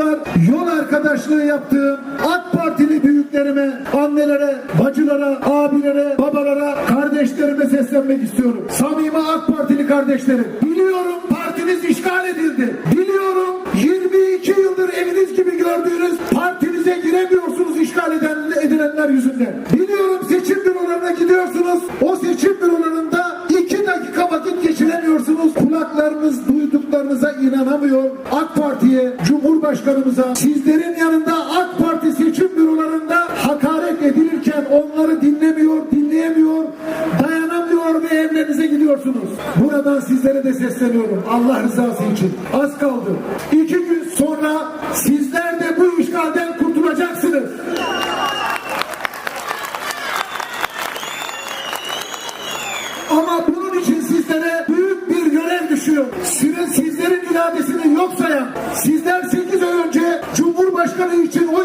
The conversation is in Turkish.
yıllar yol arkadaşlığı yaptığım AK Partili büyüklerime, annelere, bacılara, abilere, babalara, kardeşlerime seslenmek istiyorum. Samimi AK Partili kardeşlerim. Biliyorum partiniz işgal edildi. Biliyorum 22 yıldır eviniz gibi gördüğünüz partinize giremiyorsunuz işgal eden, edilenler yüzünden. Biliyorum seçim bürolarına gidiyorsunuz. O seçim bürolarında iki dakika vakit geçiremiyorsunuz. Kulaklarınız duyduklarınıza inanamıyor. AK Parti'ye, Cumhurbaşkanımıza, sizlerin yanında AK Parti seçim bürolarında hakaret edilirken onları dinlemiyor, dinleyemiyor, dayanamıyor ve evlerinize gidiyorsunuz. Buradan sizlere de sesleniyorum. Allah rızası için. Az kaldı. İki gün sonra sizler de bu işgalden kurtulacaksınız. Ama bunun için sizlere düşüyor. Sizin, sizlerin iradesini yok sayan, sizler 8 ay önce Cumhurbaşkanı için oy